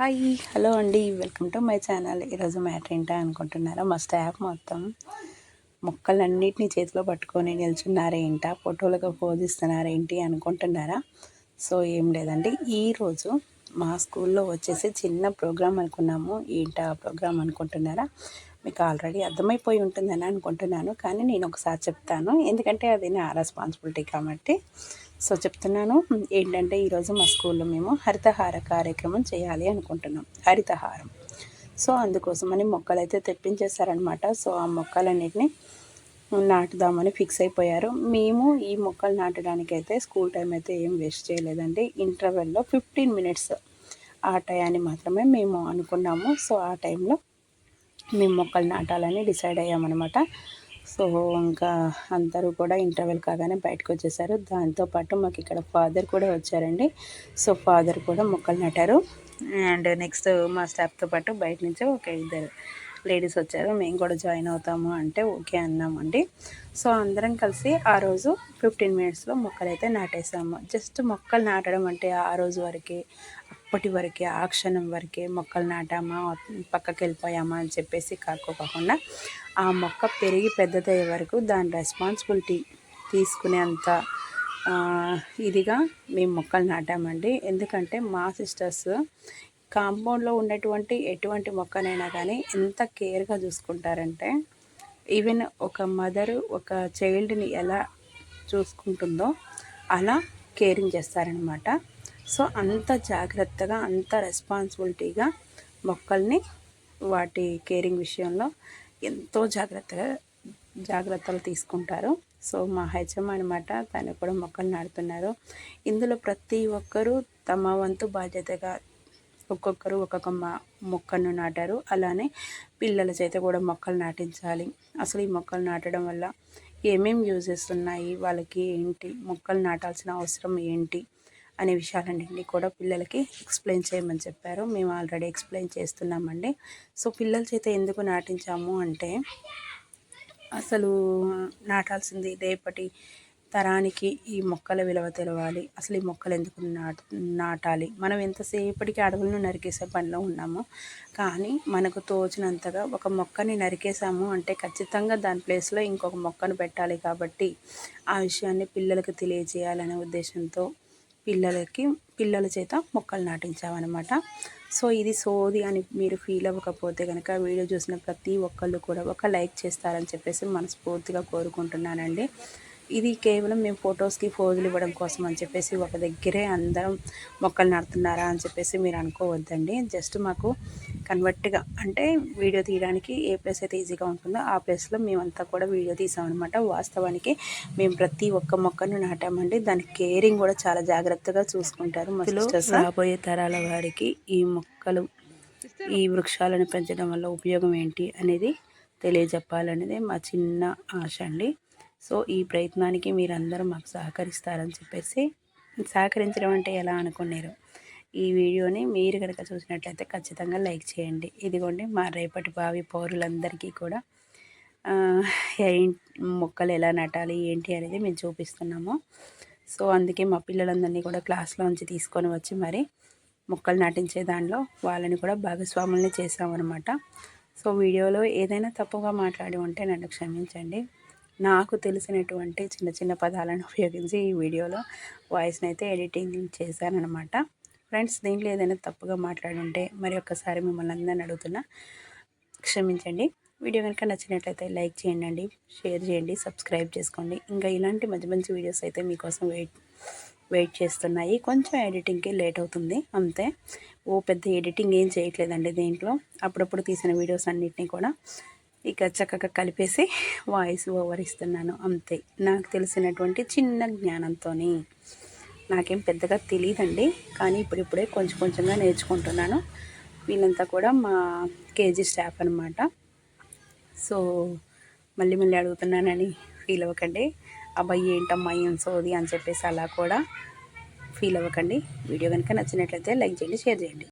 Hi hello అండి. Welcome to my channel. ఈరోజు matter ఏంటా అనుకుంటున్నారా? మా స్టాఫ్ మొత్తం. మొక్కలన్నిటినీ చేతిలో పట్టుకొని నిల్చున్నారేంటా ఫోటోలుగా పోజిస్తున్నారేంటి అనుకుంటున్నారా? సో ఏం లేదండి. ఈరోజు మా స్కూల్లో వచ్చేసి చిన్న ప్రోగ్రామ్ అనుకున్నాము. ఏంటా ప్రోగ్రామ్ అనుకుంటున్నారా? మీకు ఆల్రెడీ అర్థమైపోయి ఉంటుందని అనుకుంటున్నాను. కానీ నేను ఒకసారి చెప్తాను. ఎందుకంటే అది నా రెస్పాన్సిబిలిటీ కాబట్టి. సో చెప్తున్నాను ఏంటంటే ఈరోజు మా స్కూల్లో మేము హరితహార కార్యక్రమం చేయాలి అనుకుంటున్నాం. హరితహారం. సో అందుకోసమని మొక్కలు అయితే తెప్పించేశారనమాట సో ఆ మొక్కలన్నిటిని నాటుదామని ఫిక్స్ అయిపోయారు. మేము ఈ మొక్కలు నాటడానికి అయితే స్కూల్ టైం అయితే ఏం వేస్ట్ చేయలేదండి. ఇంటర్వెల్లో ఫిఫ్టీన్ మినిట్స్ ఆ టయాన్ని మాత్రమే మేము అనుకున్నాము. సో ఆ టైంలో మేము మొక్కలు నాటాలని డిసైడ్ అయ్యామన్నమాట. సో ఇంకా అందరూ కూడా ఇంటర్వెల్ కాగానే బయటకు వచ్చేసారు. దాంతోపాటు మాకు ఇక్కడ ఫాదర్ కూడా వచ్చారండి. సో ఫాదర్ కూడా మొక్కలు నాటారు. అండ్ నెక్స్ట్ మా స్టాఫ్తో పాటు బయట నుంచి ఒక ఇద్దరు లేడీస్ వచ్చారు. మేము కూడా జాయిన్ అవుతాము అంటే ఓకే అన్నామండి. సో అందరం కలిసి ఆ రోజు ఫిఫ్టీన్ మినిట్స్లో మొక్కలు అయితే నాటేసాము. జస్ట్ మొక్కలు నాటడం అంటే ఆ రోజు వరకే అప్పటి వరకే ఆ క్షణం వరకే మొక్కలు నాటామా పక్కకి వెళ్ళిపోయామా అని చెప్పేసి కాకోకుండా ఆ మొక్క పెరిగి పెద్దదయ్యే వరకు దాని రెస్పాన్సిబిలిటీ తీసుకునేంత ఇదిగా మేము మొక్కలు నాటామండి. ఎందుకంటే మా సిస్టర్స్ కాంపౌండ్లో ఉన్నటువంటి ఎటువంటి మొక్కనైనా కానీ ఎంత కేర్గా చూసుకుంటారంటే ఈవెన్ ఒక మదరు ఒక చైల్డ్ని ఎలా చూసుకుంటుందో అలా కేరింగ్ చేస్తారనమాట సో అంత జాగ్రత్తగా అంత రెస్పాన్సిబిలిటీగా మొక్కల్ని వాటి కేరింగ్ విషయంలో ఎంతో జాగ్రత్తగా జాగ్రత్తలు తీసుకుంటారు. సో మా హెచ్ఎం అనమాట తను కూడా మొక్కలు నాడుతున్నారు ఇందులో ప్రతి ఒక్కరూ తమ వంతు బాధ్యతగా ఒక్కొక్కరు ఒక్కొక్క మొక్కను నాటారు. అలానే పిల్లల చేత కూడా మొక్కలు నాటించాలి. అసలు ఈ మొక్కలు నాటడం వల్ల ఏమేమి యూజెస్ ఉన్నాయి? వాళ్ళకి ఏంటి? మొక్కలు నాటాల్సిన అవసరం ఏంటి? అనే విషయాలన్నింటినీ కూడా పిల్లలకి ఎక్స్ప్లెయిన్ చేయమని చెప్పారు. మేము ఆల్రెడీ ఎక్స్ప్లెయిన్ చేస్తున్నామండి. సో పిల్లల చేత ఎందుకు నాటించాము అంటే అసలు నాటాల్సింది రేపటి తరానికి ఈ మొక్కల విలువ తెలవాలి. అసలు ఈ మొక్కలు ఎందుకు నాట నాటాలి? మనం ఎంతసేపటికి అడవులను నరికేసే పనిలో ఉన్నాము కానీ మనకు తోచినంతగా ఒక మొక్కని నరికేసాము అంటే ఖచ్చితంగా దాని ప్లేస్లో ఇంకొక మొక్కను పెట్టాలి కాబట్టి ఆ విషయాన్ని పిల్లలకు తెలియజేయాలనే ఉద్దేశంతో పిల్లలకి పిల్లల చేత మొక్కలు నాటించామన్నమాట. సో ఇది సోది అని మీరు ఫీల్ అవ్వకపోతే కనుక వీడియో చూసిన ప్రతి ఒక్కళ్ళు కూడా ఒక లైక్ చేస్తారని చెప్పేసి మనస్ఫూర్తిగా కోరుకుంటున్నానండి. ఇది కేవలం మేము ఫొటోస్కి ఫోజులు ఇవ్వడం కోసం అని చెప్పేసి ఒక దగ్గరే అందరం మొక్కలు నాడుతున్నారా అని చెప్పేసి మీరు అనుకోవద్దండి. జస్ట్ మాకు కన్వర్ట్గా అంటే వీడియో తీయడానికి ఏ ప్లేస్ అయితే ఈజీగా ఉంటుందో ఆ ప్లేస్లో మేమంతా కూడా వీడియో తీసామన్నమాట. వాస్తవానికి మేము ప్రతి ఒక్క మొక్కను నాటామండి. దాని కేరింగ్ కూడా చాలా జాగ్రత్తగా చూసుకుంటారు మధ్యలో రాబోయే తరాల వారికి ఈ మొక్కలు ఈ వృక్షాలను పెంచడం వల్ల ఉపయోగం ఏంటి అనేది తెలియజెప్పాలనేది మా చిన్న ఆశ అండి. సో ఈ ప్రయత్నానికి మీరందరూ మాకు సహకరిస్తారని చెప్పేసి సహకరించడం అంటే ఎలా అనుకున్నారు? ఈ వీడియోని మీరు కనుక చూసినట్లయితే ఖచ్చితంగా లైక్ చేయండి. ఇదిగోండి మా రేపటి భావి పౌరులందరికీ కూడా మొక్కలు ఎలా నాటాలి ఏంటి అనేది మేము చూపిస్తున్నాము. సో అందుకే మా పిల్లలందరినీ కూడా క్లాస్లోంచి తీసుకొని వచ్చి మరి మొక్కలు నాటించే దానిలో వాళ్ళని కూడా భాగస్వాముల్ని చేసామన్నమాట సో వీడియోలో ఏదైనా తప్పుగా మాట్లాడి ఉంటే నన్ను క్షమించండి. నాకు తెలిసినటువంటి చిన్న చిన్న పదాలను ఉపయోగించి ఈ వీడియోలో వాయిస్ని అయితే ఎడిటింగ్ చేశానమాట ఫ్రెండ్స్ దీంట్లో ఏదైనా తప్పుగా మాట్లాడుంటే మరి ఒక్కసారి మిమ్మల్ని అందరిని అడుగుతున్నా క్షమించండి. వీడియో కనుక నచ్చినట్లయితే లైక్ చేయండి షేర్ చేయండి సబ్స్క్రైబ్ చేసుకోండి. ఇంకా ఇలాంటి మంచి మంచి వీడియోస్ అయితే మీకోసం వెయిట్ వెయిట్ చేస్తున్నాయి. కొంచెం ఎడిటింగ్కి లేట్ అవుతుంది అంతే. ఓ పెద్ద ఎడిటింగ్ ఏం చేయట్లేదండి దీంట్లో. అప్పుడప్పుడు తీసిన వీడియోస్ అన్నిటినీ కూడా ఇక చక్కగా కలిపేసి వాయిస్ ఓవర్ ఇస్తున్నాను అంతే. నాకు తెలిసినటువంటి చిన్న జ్ఞానంతో నాకేం పెద్దగా తెలియదండి కానీ ఇప్పుడిప్పుడే కొంచెం కొంచెంగా నేర్చుకుంటున్నాను. వీళ్ళంతా కూడా మా కేజీ స్టాఫ్ అనమాట సో మళ్ళీ మళ్ళీ అడుగుతున్నానని ఫీల్ అవ్వకండి. అబ్బాయి ఏంటమ్మా ఏం సోది అని చెప్పేసి అలా కూడా ఫీల్ అవ్వకండి. వీడియో కనుక నచ్చినట్లయితే లైక్ చేయండి షేర్ చేయండి.